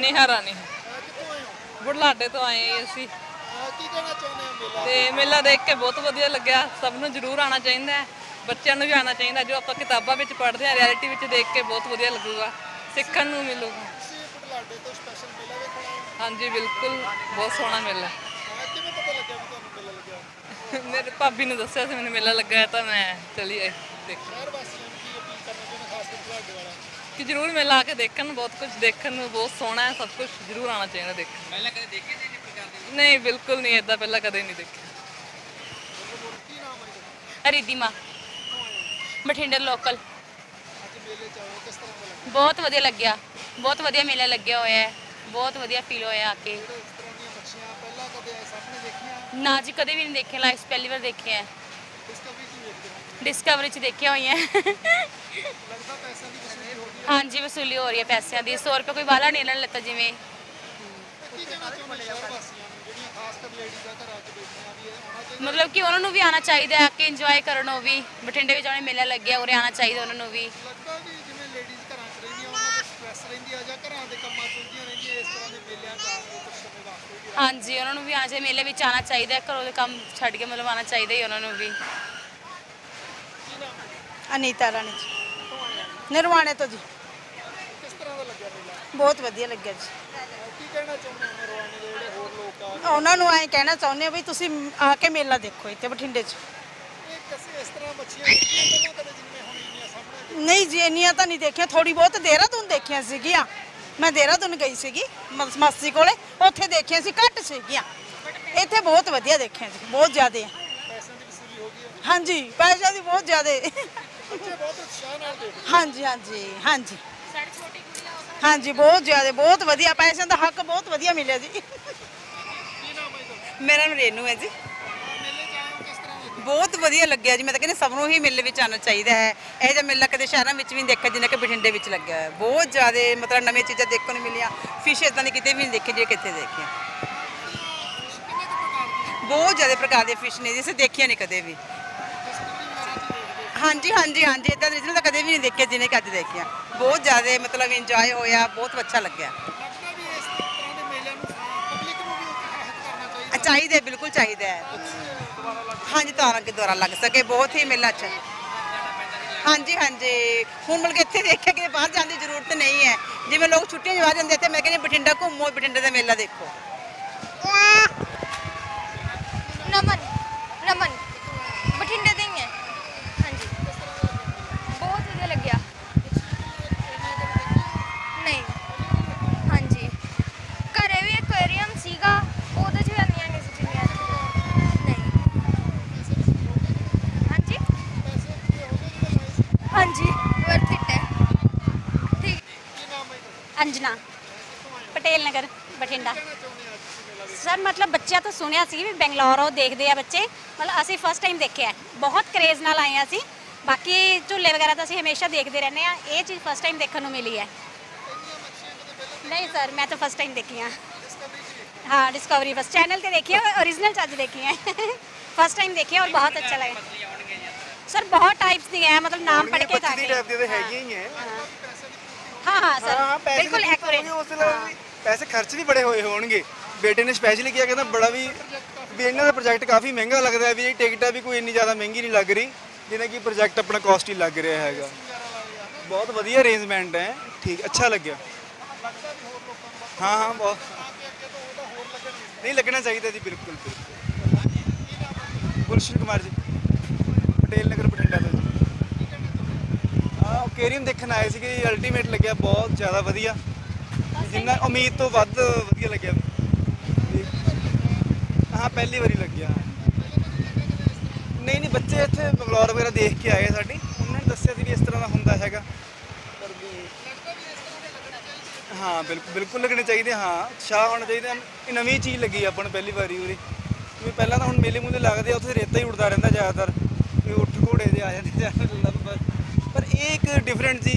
ਨੇਹਾ ਰਾਣੀ। ਕਿੱਥੋਂ ਆਏ ਹੋ ਬੁਢਲਾਡੇ ਤੋਂ ਆਏ ਹਾਂ ਅਸੀਂ। ਅਹ ਕੀ ਕਹਿਣਾ ਚਾਹੁੰਦੇ ਹੋ ਮੇਲਾ ਤੇ ਮੇਲਾ ਦੇਖ ਕੇ ਬਹੁਤ ਵਧੀਆ ਲੱਗਿਆ। ਸਭ ਨੂੰ ਜ਼ਰੂਰ ਆਉਣਾ ਚਾਹੀਦਾ ਹੈ। ਬੱਚਿਆਂ ਨੂੰ ਵੀ ਆਉਣਾ ਚਾਹੀਦਾ। ਜੋ ਆਪਾਂ ਕਿਤਾਬਾਂ ਵਿੱਚ ਪੜ੍ਹਦੇ ਹਾਂ, ਰਿਐਲਿਟੀ ਵਿੱਚ ਦੇਖ ਕੇ ਬਹੁਤ ਵਧੀਆ ਲੱਗੂਗਾ। ਸਿੱਖਣ ਨੂੰ ਮਿਲੂਗਾ। ਤੁਸੀਂ ਬੁਢਲਾਡੇ ਤੋਂ ਸਪੈਸ਼ਲ ਮੇਲਾ ਵੇਖਣ ਆਏ ਹੋ ਹਾਂਜੀ, ਬਿਲਕੁਲ। ਬਹੁਤ ਸੋਹਣਾ ਮੇਲਾ। ਅਹ ਕਿਵੇਂ ਪਤਾ ਲੱਗਿਆ ਵੀ ਤੁਹਾਨੂੰ ਮੇਲਾ ਲੱਗਿਆ ਮੇਰੇ ਭਾਬੀ ਨੇ ਦੱਸਿਆ ਸੀ, ਮੈਨੂੰ ਮੇਲਾ ਲੱਗਾ ਹੈ ਤਾਂ ਮੈਂ ਚਲੀ ਆਈ। ਦੇਖ। ਸ਼ਹਿਰ ਵਾਸੀਆਂ ਨੂੰ ਕੀ ਅਪੀਲ ਕਰਨਾ ਚਾਹੁੰਦੇ ਖਾਸ ਕਰ ਬੁਢਲਾਡੇ ਵਾਲਿਆਂ ਕਿ ਜ਼ਰੂਰ ਮੇਲਾ ਆ ਕੇ ਦੇਖਣ ਬਹੁਤ ਕੁਝ ਦੇਖਣ ਨੂੰ ਬਹੁਤ ਸੋਹਣਾ ਹੈ ਸਭ ਕੁਝ ਜ਼ਰੂਰ ਆਉਣਾ ਚਾਹੀਦਾ ਦੇਖਣ ਪਹਿਲਾਂ ਕਦੇ ਦੇਖੇ ਸੀ ਇਹ ਪ੍ਰਕਾਰ ਦੇ? ਨਹੀਂ ਬਿਲਕੁਲ ਨਹੀਂ ਇਦਾਂ ਪਹਿਲਾਂ ਕਦੇ ਨਹੀਂ ਦੇਖਿਆ। ਰਿਧਿਮਾ ਬਠਿੰਡੇ ਲੋਕਲ ਬਹੁਤ ਵਧੀਆ ਲੱਗਿਆ ਬਹੁਤ ਵਧੀਆ ਮੇਲਾ ਲੱਗਿਆ ਹੋਇਆ ਹੈ ਬਹੁਤ ਵਧੀਆ ਫੀਲ ਹੋਇਆ ਆ ਕੇ। ਜਿਹੜੇ ਇਸ ਤਰ੍ਹਾਂ ਦੀਆਂ ਮੱਛੀਆਂ ਪਹਿਲਾਂ ਕਦੇ ਆਏ ਸਾਹਮਣੇ ਦੇਖੀਆਂ ਨਾ ਜੀ ਕਦੇ ਵੀ ਨਹੀਂ ਦੇਖਿਆ ਲਾਈਫ ਪਹਿਲੀ ਵਾਰ ਹੈ ਵੇਖਦੇ ਹੋ ਡਿਸਕਵਰੀ ਚ ਦੇਖਿਆ ਹੋਈਆਂ। ਹਾਂਜੀ ਵਸੂਲੀ ਹੋ ਰਹੀ ਹੈ ਪੈਸਿਆਂ ਦੀ। 100 ਰੁਪਏ ਕੋਈ ਬਾਹਲਾ ਨਹੀਂ ਲੈਣ ਲੱਤਾ ਜਿਵੇਂ। ਮਤਲਬ ਕਿ ਉਹਨਾਂ ਨੂੰ ਵੀ ਆਉਣਾ ਚਾਹੀਦਾ ਹੈ ਕਿ ਇੰਜੋਏ ਕਰਨ ਉਹ ਵੀ। ਬਠਿੰਡੇ ਵਿੱਚ ਆਉਣੇ ਮੇਲਾ ਲੱਗਿਆ ਉਰੇ ਆਉਣਾ ਚਾਹੀਦਾ ਉਹਨਾਂ ਨੂੰ ਵੀ। ਹਾਂਜੀ ਉਹਨਾਂ ਨੂੰ ਵੀ ਚਾਹੀਦਾ ਮੇਲੇ ਵਿੱਚ ਆਉਣਾ ਚਾਹੀਦਾ ਘਰੋਂ ਦੇ ਕੰਮ ਛੱਡ ਕੇ ਮਤਲਬ ਆਉਣਾ ਚਾਹੀਦਾ ਹੀ ਉਹਨਾਂ ਨੂੰ ਵੀ। ਅਨੀਤਾ ਰਾਣੀ ਜੀ। ਨਿਰਵਾਣੇ ਤੋਂ ਜੀ। ਕਿਸ ਤਰ੍ਹਾਂ ਦਾ ਲੱਗਿਆ ਮੇਲਾ? ਬਹੁਤ ਵਧੀਆ ਲੱਗਿਆ ਜੀ। ਅਹ ਕੀ ਕਹਿਣਾ ਚਾਹੁੰਦੇ ਹੋ ਰਵਾਨੇ ਦੇ ਜਿਹੜੇ ਹੋਰ ਲੋਕ ਆ ਉਹਨਾਂ ਨੂੰ ਐਂ ਕਹਿਣਾ ਚਾਹੁੰਦੇ ਆ ਵੀ ਤੁਸੀਂ ਆ ਕੇ ਮੇਲਾ ਦੇਖੋ ਇੱਥੇ ਬਠਿੰਡੇ 'ਚ। ਇਹ ਕਿਸੇ ਇਸ ਤਰ੍ਹਾਂ ਮੱਛੀਆਂ ਦੇਖੀਆਂ ਪਹਿਲਾਂ ਕਦੇ ਜਿਵੇਂ ਹੁਣ ਇੰਨੀਆਂ ਸਾਹਮਣੇ ਨਹੀਂ ਜੀ ਇੰਨੀਆਂ ਤਾਂ ਨਹੀਂ ਦੇਖੀਆਂ। ਥੋੜੀ ਬਹੁਤ ਦੇਹਰਾਦੂਨ ਦੇਖੀਆਂ ਸੀਗੀਆਂ। ਮੈਂ ਦੇਹਰਾਦੂਨ ਗਈ ਸੀਗੀ ਮਸ- ਮਾਸੀ ਕੋਲੇ। ਉੱਥੇ ਦੇਖੀਆਂ ਸੀ ਘੱਟ ਸੀਗੀਆਂ। ਇੱਥੇ ਬਹੁਤ ਵਧੀਆ ਦੇਖੀਆਂ ਸੀ ਬਹੁਤ ਜ਼ਿਆਦੇ ਆ। ਪੈਸਿਆਂ ਦੀ ਵਸੂਲੀ ਹੋ ਗਈ ਹੈ ਹਾਂਜੀ ਪੈਸਿਆਂ ਦੀ ਬਹੁਤ ਜ਼ਿਆਦੇ। ਬੱਚੇ ਬਹੁਤ ਉਤਸ਼ਾਹ ਨਾਲ ਦੇਖਦੇ ਹਾਂਜੀ ਹਾਂਜੀ ਹਾਂਜੀ। ਹਾਂਜੀ ਬਹੁਤ ਜ਼ਿਆਦੇ ਬਹੁਤ ਵਧੀਆ ਪੈਸਿਆਂ ਦਾ ਹੱਕ ਬਹੁਤ ਵਧੀਆ ਮਿਲਿਆ ਜੀ। ਕੀ ਨਾਮ ਹੈ ਤੁਹਾਡਾ? ਮੇਰਾ ਨਾਮ ਰੇਨੂ ਹੈ ਜੀ। ਮੇਲੇ 'ਚ ਆਏ ਹੋ ਕਿਸ ਤਰ੍ਹਾਂ ਦੇਖਦੇ ਬਹੁਤ ਵਧੀਆ ਲੱਗਿਆ ਜੀ ਮੈਂ ਤਾਂ ਕਹਿੰਦੀ ਸਭ ਨੂੰ ਹੀ ਮੇਲੇ ਵਿੱਚ ਆਉਣਾ ਚਾਹੀਦਾ ਹੈ। ਇਹ ਜਿਹਾ ਮੇਲਾ ਕਦੇ ਸ਼ਹਿਰਾਂ ਵਿੱਚ ਵੀ ਨਹੀਂ ਦੇਖਿਆ ਜਿੰਨਾ ਕਿ ਬਠਿੰਡੇ ਵਿੱਚ ਲੱਗਿਆ ਹੈ ਬਹੁਤ ਜ਼ਿਆਦਾ ਮਤਲਬ ਨਵੀਆਂ ਚੀਜ਼ਾਂ ਦੇਖਣ ਨੂੰ ਮਿਲੀਆਂ। ਫਿਸ਼ ਇਦਾਂ ਦੀ ਕਿਤੇ ਵੀ ਨਹੀਂ ਦੇਖੀ ਜੇ ਕਿੱਥੇ ਦੇਖੀਆਂ। ਕਿੰਨੇ ਕੁ ਪ੍ਰਕਾਰ ਦੀ ਬਹੁਤ ਜ਼ਿਆਦਾ ਪ੍ਰਕਾਰ ਦੇ ਫਿਸ਼ ਨੇ ਜਿਸੇ ਦੇਖੀਆਂ ਨਹੀਂ ਕਦੇ ਵੀ ਡਿਸਕਵਰੀ ਵਗੈਰਾ 'ਚ ਦੇਖਦੇ ਹਾਂਜੀ ਹਾਂਜੀ ਹਾਂਜੀ ਇਦਾਂ ਦੇ ਤਾਂ ਕਦੇ ਵੀ ਨਹੀਂ ਦੇਖਿਆ ਜਿੰਨੇ ਕਿ ਅੱਜ ਦੇਖੀਆਂ ਬਹੁਤ ਜ਼ਿਆਦਾ ਮਤਲਬ ਇੰਜੋਏ ਹੋਇਆ ਬਹੁਤ ਅੱਛਾ ਲੱਗਿਆ। ਲੱਗਦਾ ਵੀ ਇਸ ਤਰ੍ਹਾਂ ਦੇ ਮੇਲਿਆਂ ਨੂੰ ਪਬਲਿਕ ਨੂੰ ਵੀ ਉਤਸ਼ਾਹਿਤ ਕਰਨਾ ਚਾਹੀਦਾ। ਬਿਲਕੁਲ ਚਾਹੀਦਾ ਹੈ। ਹਾਂਜੀ ਤਾਂ ਅੱਗੇ ਦੁਆਰਾ ਲੱਗ ਸਕੇ ਬਹੁਤ ਹੀ ਮੇਲਾ ਅੱਛਾ। ਹਾਂਜੀ ਹਾਂਜੀ। ਹੁਣ ਮਤਲਬ ਕਿ ਇੱਥੇ ਦੇਖਿਆ ਕਿ ਬਾਹਰ ਜਾਣ ਦੀ ਜ਼ਰੂਰਤ ਨਹੀਂ ਹੈ। ਜਿਵੇਂ ਲੋਕ ਛੁੱਟੀਆਂ 'ਚ ਬਾਹਰ ਜਾਂਦੇ ਇੱਥੇ ਮੈਂ ਕਹਿੰਦੀ ਬਠਿੰਡਾ ਘੁੰਮੋ ਬਠਿੰਡੇ ਦਾ ਮੇਲਾ ਦੇਖੋ। ਨਮਨ ਨਮਨ ਬਠਿੰਡੇ ਦੇ ਹੀ ਹੈ ਹਾਂਜੀ ਬਹੁਤ ਵਧੀਆ ਲੱਗਿਆ ਨਹੀਂ ਹਾਂਜੀ ਘਰੇ ਵੀ ਐਕੁਆਰੀਅਮ ਸੀਗਾ ਉਹਦੇ 'ਚ ਵੀ ਆਉਂਦੀਆਂ ਨਹੀਂ ਸੀ ਚਿੜੀਆਂ ਨਹੀਂ ਹਾਂਜੀ ਹਾਂਜੀ ਵਰਥ ਇਟ ਹੈ ਠੀਕ ਅੰਜਨਾ ਪਟੇਲ ਨਗਰ ਬਠਿੰਡਾ ਸਰ ਮਤਲਬ ਬੱਚਿਆਂ ਤੋਂ ਸੁਣਿਆ ਸੀ ਵੀ ਬੰਗਲੌਰੋਂ ਦੇਖਦੇ ਆ ਬੱਚੇ ਮਤਲਬ ਅਸੀਂ ਫਸਟ ਟਾਈਮ ਦੇਖਿਆ ਹੈ। ਬਹੁਤ ਕਰੇਜ਼ ਨਾਲ ਆਏ ਹਾਂ ਅਸੀਂ ਬਾਕੀ ਝੂਲੇ ਵਗੈਰਾ ਤਾਂ ਅਸੀਂ ਹਮੇਸ਼ਾ ਦੇਖਦੇ ਰਹਿੰਦੇ ਆ ਇਹ ਚੀਜ਼ ਫਸਟ ਟਾਈਮ ਦੇਖਣ ਨੂੰ ਮਿਲੀ ਹੈ ਨਹੀਂ ਸਰ ਮੈਂ ਤਾਂ ਫਸਟ ਟਾਈਮ ਦੇਖੀ ਹਾਂ ਹਾਂ ਡਿਸਕਵਰੀ ਫਸਟ ਚੈਨਲ ਤੇ ਦੇਖੀ ਹੈ ओरिजिनल ਚ ਅੱਜ ਦੇਖੀ ਹੈ ਫਸਟ ਟਾਈਮ ਦੇਖੀ ਹੈ ਔਰ ਬਹੁਤ ਅੱਛਾ ਲੱਗਾ ਸਰ ਬਹੁਤ ਟਾਈਪਸ ਦੀ ਹੈ ਮਤਲਬ ਨਾਮ ਪੜ੍ਹ ਕੇ ਤਾਂ ਟਾਈਪ ਦੇ ਤਾਂ ਹੈਗੀਆਂ ਹੀ ਹੈ ਹਾਂ ਹਾਂ ਹਾਂ ਸਰ ਪੈਸੇ ਬਿਲਕੁਲ ਐਕੂਰੇਟ ਉਸ ਖਰਚ ਵੀ ਬੜੇ ਹੋਏ ਹੋਣਗੇ। ਬੇਟੇ ਨੇ ਸਪੈਸ਼ਲੀ ਕਿਹਾ ਕਹਿੰਦਾ ਬੜਾ ਵੀ ਵੀ ਇਹਨਾਂ ਦਾ ਪ੍ਰੋਜੈਕਟ ਕਾਫੀ ਮਹਿੰਗਾ ਲੱਗਦਾ ਹੈ ਵੀ ਇਹ ਟਿਕਟਾਂ ਵੀ ਕੋਈ ਇੰਨੀ ਜ਼ਿਆਦਾ ਮਹਿੰਗੀ ਨਹੀਂ ਲੱਗ ਰਹੀ ਜਿਵੇਂ ਕਿ ਪ੍ਰੋਜੈਕਟ ਆਪਣਾ ਕਾਸਟਲੀ ਲੱਗ ਰਿਹਾ ਹੈਗਾ। ਬਹੁਤ ਵਧੀਆ ਅਰੇਂਜਮੈਂਟ ਹੈ। ਠੀਕ ਅੱਛਾ ਲੱਗਿਆ। ਹਾਂ ਹਾਂ ਬਹੁਤ। ਨਹੀਂ ਲੱਗਣਾ ਚਾਹੀਦਾ ਜੀ ਬਿਲਕੁਲ ਬਿਲਕੁਲ। ਗੁਰਸ਼ਨ ਕੁਮਾਰ ਜੀ ਪਟੇਲ ਨਗਰ ਬਠਿੰਡਾ ਤੋਂ ਆ ਕੇਰੀਅਮ ਦੇਖਣ ਆਏ ਸੀਗੇ ਅਲਟੀਮੇਟ ਲੱਗਿਆ ਬਹੁਤ ਜ਼ਿਆਦਾ ਵਧੀਆ। ਜਿੰਨਾ ਉਮੀਦ ਤੋਂ ਵੱਧ ਵਧੀਆ ਲੱਗਿਆ। ਹਾਂ, ਪਹਿਲੀ ਵਾਰੀ ਲੱਗਿਆ। ਨਹੀਂ ਨਹੀਂ, ਬੱਚੇ ਇੱਥੇ ਬੰਗਲੌਰ ਵਗੈਰਾ ਦੇਖ ਕੇ ਆਏ ਸਾਡੀ। ਉਹਨਾਂ ਨੇ ਦੱਸਿਆ ਸੀ ਵੀ ਇਸ ਤਰ੍ਹਾਂ ਦਾ ਹੁੰਦਾ ਹੈਗਾ। ਪਰ ਵੀ ਹਾਂ ਬਿਲਕੁਲ ਬਿਲਕੁਲ ਲੱਗਣੇ ਚਾਹੀਦੇ, ਹਾਂ। ਸ਼ਾਹ ਹੋਣਾ ਚਾਹੀਦਾ। ਇਹ ਨਵੀਂ ਚੀਜ਼ ਲੱਗੀ ਆਪਾਂ ਨੂੰ ਪਹਿਲੀ ਵਾਰੀ ਉਰੇ। ਵੀ ਪਹਿਲਾਂ ਤਾਂ ਹੁਣ ਮੇਲੇ ਮੂਲੇ ਲੱਗਦੇ ਆ, ਉੱਥੇ ਰੇਤਾ ਹੀ ਉੜਦਾ ਰਹਿੰਦਾ ਜ਼ਿਆਦਾਤਰ। ਵੀ ਉੱਠ ਘੋੜੇ ਦੇ ਆ ਜਾਂਦੇ ਜ਼ਿਆਦਾ ਬਸ ਪਰ ਇਹ ਇੱਕ ਡਿਫਰੈਂਟ ਜੀ